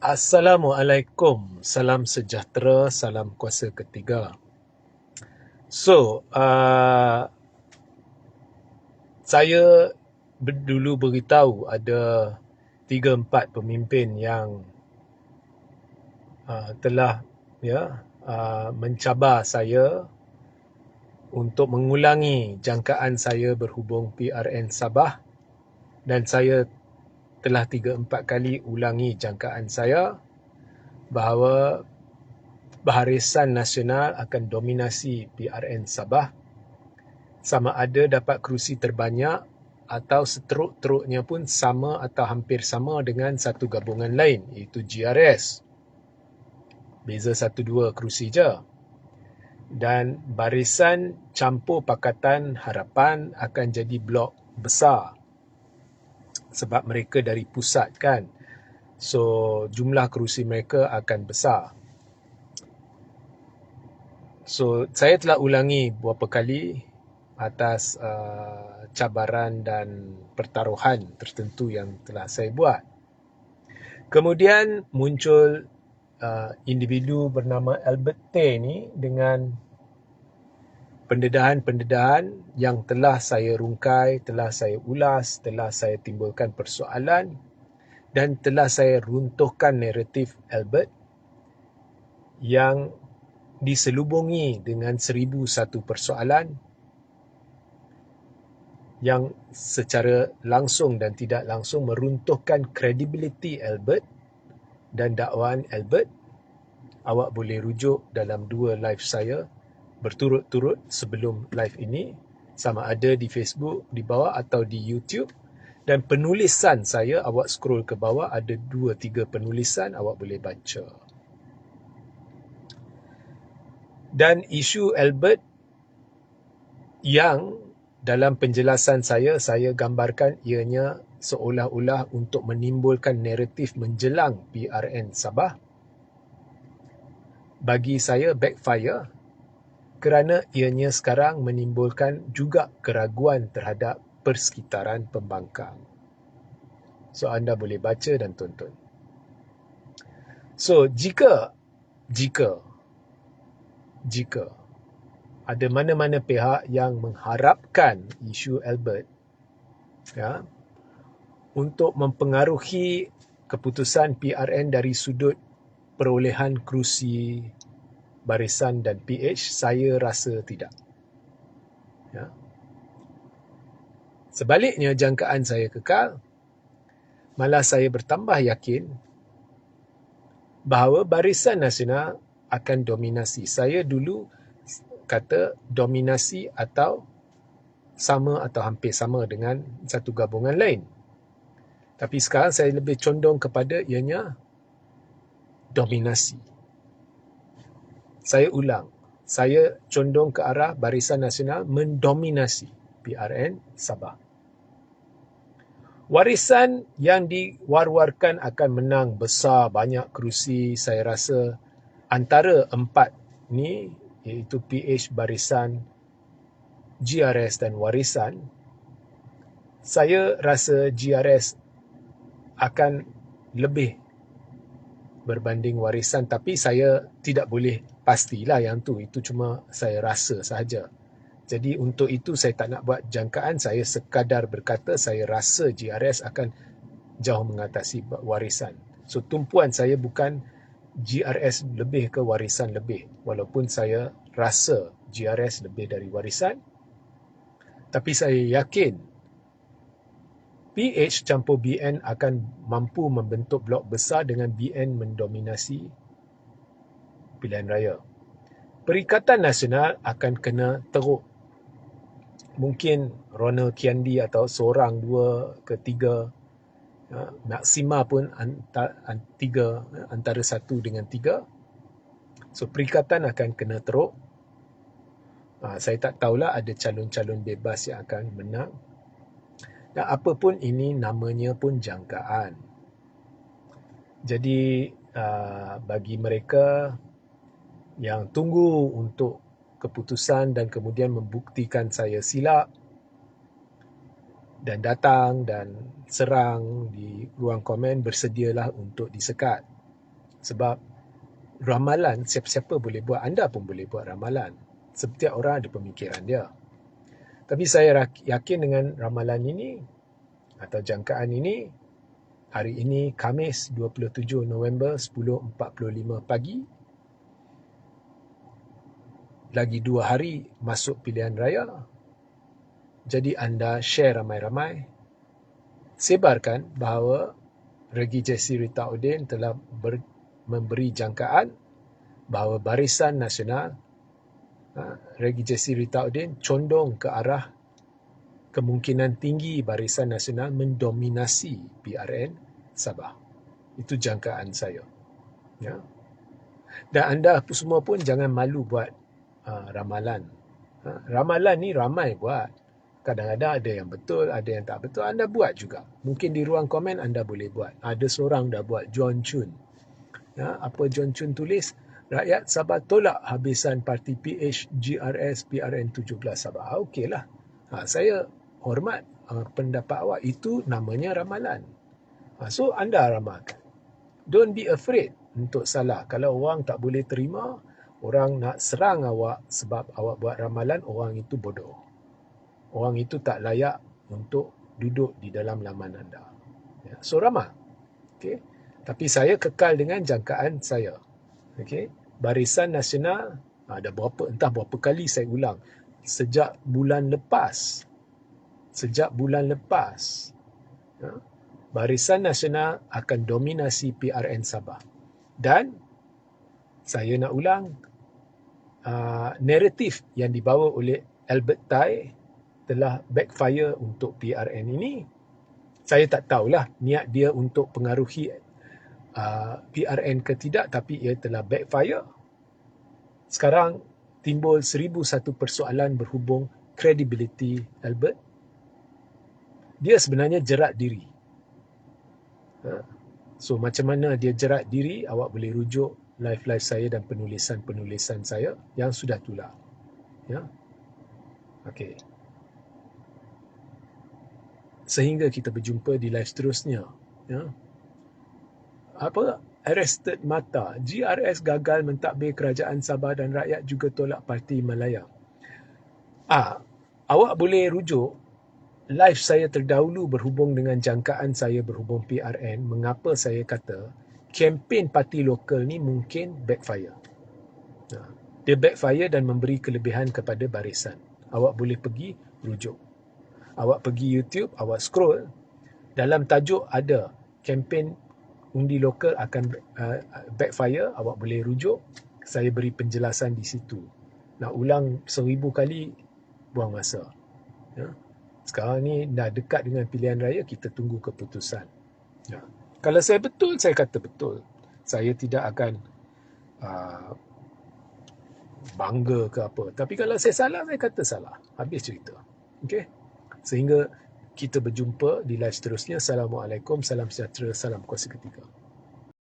Assalamualaikum, salam sejahtera, salam kuasa ketiga. So, uh, saya dulu beritahu ada tiga empat pemimpin yang uh, telah ya uh, mencabar saya untuk mengulangi jangkaan saya berhubung PRN Sabah dan saya telah tiga empat kali ulangi jangkaan saya bahawa Barisan Nasional akan dominasi PRN Sabah sama ada dapat kerusi terbanyak atau seteruk-teruknya pun sama atau hampir sama dengan satu gabungan lain iaitu GRS. Beza satu dua kerusi je. Dan barisan campur Pakatan Harapan akan jadi blok besar sebab mereka dari pusat kan. So jumlah kerusi mereka akan besar. So saya telah ulangi beberapa kali atas uh, cabaran dan pertaruhan tertentu yang telah saya buat. Kemudian muncul uh, individu bernama Albert Tay ni dengan pendedahan-pendedahan yang telah saya rungkai, telah saya ulas, telah saya timbulkan persoalan dan telah saya runtuhkan naratif Albert yang diselubungi dengan seribu satu persoalan yang secara langsung dan tidak langsung meruntuhkan kredibiliti Albert dan dakwaan Albert. Awak boleh rujuk dalam dua live saya berturut-turut sebelum live ini sama ada di Facebook di bawah atau di YouTube. Dan penulisan saya awak scroll ke bawah ada dua tiga penulisan awak boleh baca. Dan isu Albert yang dalam penjelasan saya saya gambarkan ianya seolah-olah untuk menimbulkan naratif menjelang PRN Sabah. Bagi saya backfire kerana ianya sekarang menimbulkan juga keraguan terhadap persekitaran pembangkang. So anda boleh baca dan tonton. So jika jika jika ada mana-mana pihak yang mengharapkan isu Albert ya untuk mempengaruhi keputusan PRN dari sudut perolehan kerusi barisan dan PH, saya rasa tidak. Ya. Sebaliknya, jangkaan saya kekal, malah saya bertambah yakin bahawa barisan nasional akan dominasi. Saya dulu kata dominasi atau sama atau hampir sama dengan satu gabungan lain. Tapi sekarang saya lebih condong kepada ianya dominasi. Saya ulang, saya condong ke arah Barisan Nasional mendominasi PRN Sabah. Warisan yang diwar-warkan akan menang besar banyak kerusi saya rasa antara empat ni iaitu PH Barisan, GRS dan Warisan saya rasa GRS akan lebih berbanding warisan tapi saya tidak boleh pastilah yang tu. Itu cuma saya rasa sahaja. Jadi untuk itu saya tak nak buat jangkaan. Saya sekadar berkata saya rasa GRS akan jauh mengatasi warisan. So tumpuan saya bukan GRS lebih ke warisan lebih. Walaupun saya rasa GRS lebih dari warisan. Tapi saya yakin PH campur BN akan mampu membentuk blok besar dengan BN mendominasi pilihan raya. Perikatan Nasional akan kena teruk. Mungkin Ronald Kiandi atau seorang, dua ke tiga, ya, maksima pun antara, tiga, ya, antara satu dengan tiga. So perikatan akan kena teruk. Ha, saya tak tahulah ada calon-calon bebas yang akan menang. Dan apa pun ini namanya pun jangkaan. Jadi uh, bagi mereka yang tunggu untuk keputusan dan kemudian membuktikan saya silap dan datang dan serang di ruang komen bersedialah untuk disekat. Sebab ramalan siapa-siapa boleh buat. Anda pun boleh buat ramalan. Setiap orang ada pemikiran dia. Tapi saya yakin dengan ramalan ini atau jangkaan ini hari ini Khamis 27 November 10.45 pagi lagi dua hari masuk pilihan raya jadi anda share ramai-ramai sebarkan bahawa Regi Jesse Rita Udin telah ber, memberi jangkaan bahawa Barisan Nasional Ha, Regi Jesse Rita Udin condong ke arah kemungkinan tinggi Barisan Nasional mendominasi PRN Sabah. Itu jangkaan saya. Ya. Dan anda semua pun jangan malu buat uh, ramalan. Ha, ramalan ni ramai buat. Kadang-kadang ada yang betul, ada yang tak betul. Anda buat juga. Mungkin di ruang komen anda boleh buat. Ada seorang dah buat John Chun. Ya, apa John Chun tulis? Rakyat Sabah tolak habisan parti PH GRS PRN 17 Sabah. Ah, okeylah. Ha, saya hormat uh, pendapat awak. Itu namanya ramalan. Ha, so, anda ramalkan. Don't be afraid untuk salah. Kalau orang tak boleh terima, orang nak serang awak sebab awak buat ramalan, orang itu bodoh. Orang itu tak layak untuk duduk di dalam laman anda. Ya, so, ramal. Okay? Tapi saya kekal dengan jangkaan saya. Okay? Barisan Nasional ada berapa entah berapa kali saya ulang sejak bulan lepas sejak bulan lepas ya, Barisan Nasional akan dominasi PRN Sabah dan saya nak ulang uh, naratif yang dibawa oleh Albert Tai telah backfire untuk PRN ini saya tak tahulah niat dia untuk pengaruhi uh, PRN ke tidak tapi ia telah backfire. Sekarang timbul seribu satu persoalan berhubung credibility Albert. Dia sebenarnya jerat diri. Uh, so macam mana dia jerat diri, awak boleh rujuk live-live saya dan penulisan-penulisan saya yang sudah tular. Ya. Okey. Sehingga kita berjumpa di live seterusnya. Ya apa arrested mata GRS gagal mentadbir kerajaan Sabah dan rakyat juga tolak parti Malaya. Ah, awak boleh rujuk live saya terdahulu berhubung dengan jangkaan saya berhubung PRN mengapa saya kata kempen parti lokal ni mungkin backfire. Nah, dia backfire dan memberi kelebihan kepada barisan. Awak boleh pergi rujuk. Awak pergi YouTube, awak scroll dalam tajuk ada kempen undi lokal akan uh, backfire awak boleh rujuk saya beri penjelasan di situ nak ulang seribu kali buang masa ya. sekarang ni dah dekat dengan pilihan raya kita tunggu keputusan ya. Kalau saya betul saya kata betul. Saya tidak akan uh, bangga ke apa. Tapi kalau saya salah saya kata salah. Habis cerita. Okey sehingga kita berjumpa di live seterusnya. Assalamualaikum, salam sejahtera, salam kuasa ketiga.